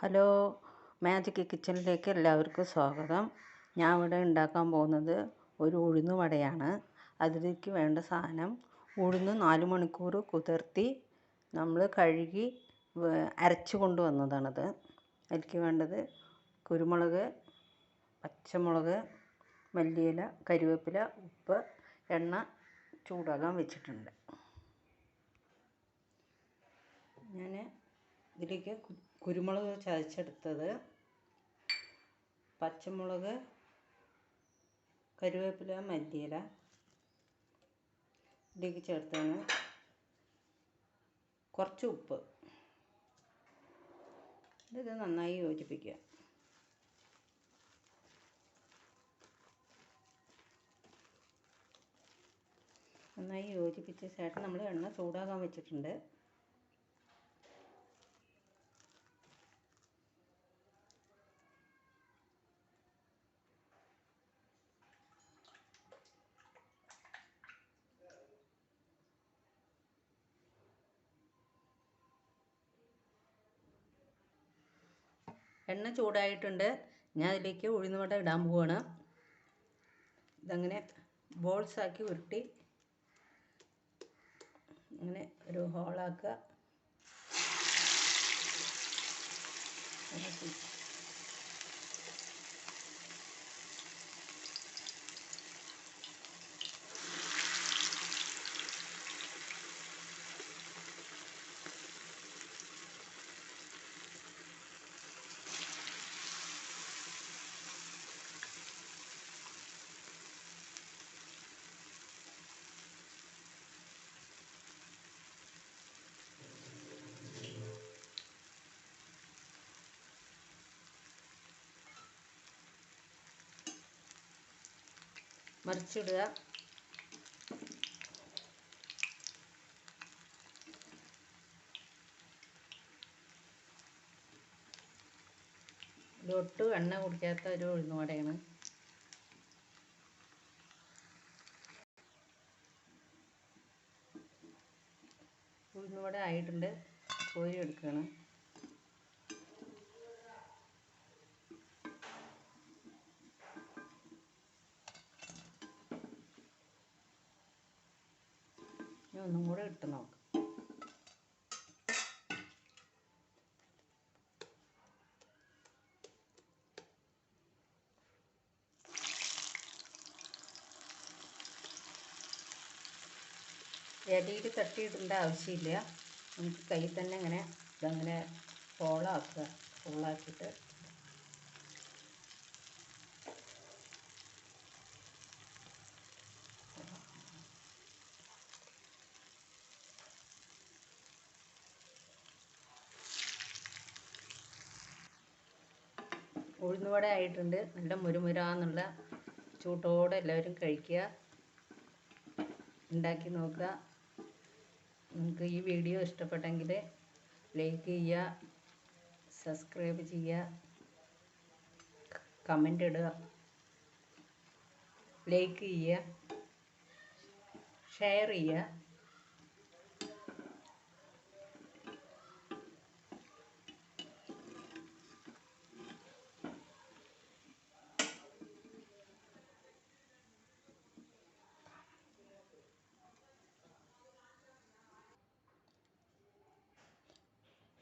Hello magic കിച്ചണിലേക്ക് എല്ലാവർക്കും സ്വാഗതം. ഞാൻ ഇവിടെ ഉണ്ടാക്കാൻ പോകുന്നത് ഒരു ഉഴുന്ന് വടയാണ്. അതിലേക്ക് വേണ്ട സാധനം ഉഴുന്ന് നാല് മണിക്കൂർ കുതിർത്തി നമ്മൾ കഴുകി അരച്ച് കൊണ്ടുവന്നതാണത്. അതിലേക്ക് വേണ്ടത് കുരുമുളക് പച്ചമുളക് മല്ലിയില കരിവേപ്പില ഉപ്പ് എണ്ണ ചൂടാകാൻ വെച്ചിട്ടുണ്ട്. ഞാൻ ഇതിലേക്ക് കുരുമുളക് ചതച്ചെടുത്തത്. പച്ചമുളക് കരുവേപ്പില മല്ലിയില ഇതിലേക്ക് ചേർത്താണ്. കുറച്ച് ഉപ്പ്. ഇത് നന്നായി യോജിപ്പിക്കുക. നന്നായി യോജിപ്പിച്ച ശേഷം നമ്മൾ എണ്ണ ചൂടാകാൻ വെച്ചിട്ടുണ്ട്. എണ്ണ ചൂടായിട്ടുണ്ട്. ഞാൻ അതിലേക്ക് ഉഴുന്നുവട ഇടാൻ പോവാണ്. ഇതങ്ങനെ ബോൾസാക്കി ഉരുട്ടി അങ്ങനെ ഒരു ഹോളാക്കുക മറിച്ചിടുക. ഇതൊട്ടും എണ്ണ കുടിക്കാത്ത ഒരു ഉഴുന്നുവടയാണ്. ഉഴുന്നുവട ആയിട്ടുണ്ട്. കോരി എടുക്കണം ഒന്നും കൂടെ ഇട്ട് നോക്കാം. ഇടയിൽ തട്ടിയിടേണ്ട ആവശ്യമില്ല. നമുക്ക് കയ്യിൽ തന്നെ ഇങ്ങനെ ഇതങ്ങനെ ഹോളാക്കുക ഹോളാക്കിയിട്ട് ഉഴുന്നുവട ആയിട്ടുണ്ട്. നല്ല മുരുമുരാന്നുള്ള ചൂട്ടോടെ എല്ലാവരും കഴിക്കുക. ഉണ്ടാക്കി നോക്കുക. നിങ്ങൾക്ക് ഈ വീഡിയോ ഇഷ്ടപ്പെട്ടെങ്കിൽ ലൈക്ക് ചെയ്യുക സബ്സ്ക്രൈബ് ചെയ്യുക കമന്റ് ഇടുക ലൈക്ക് ചെയ്യുക ഷെയർ ചെയ്യുക.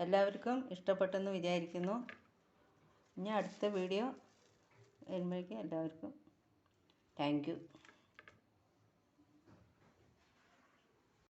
എല്ലാവർക്കും ഇഷ്ടപ്പെട്ടെന്ന് വിചാരിക്കുന്നു. ഇനി അടുത്ത വീഡിയോ വരുമ്പോഴേക്കും എല്ലാവർക്കും. Thank you.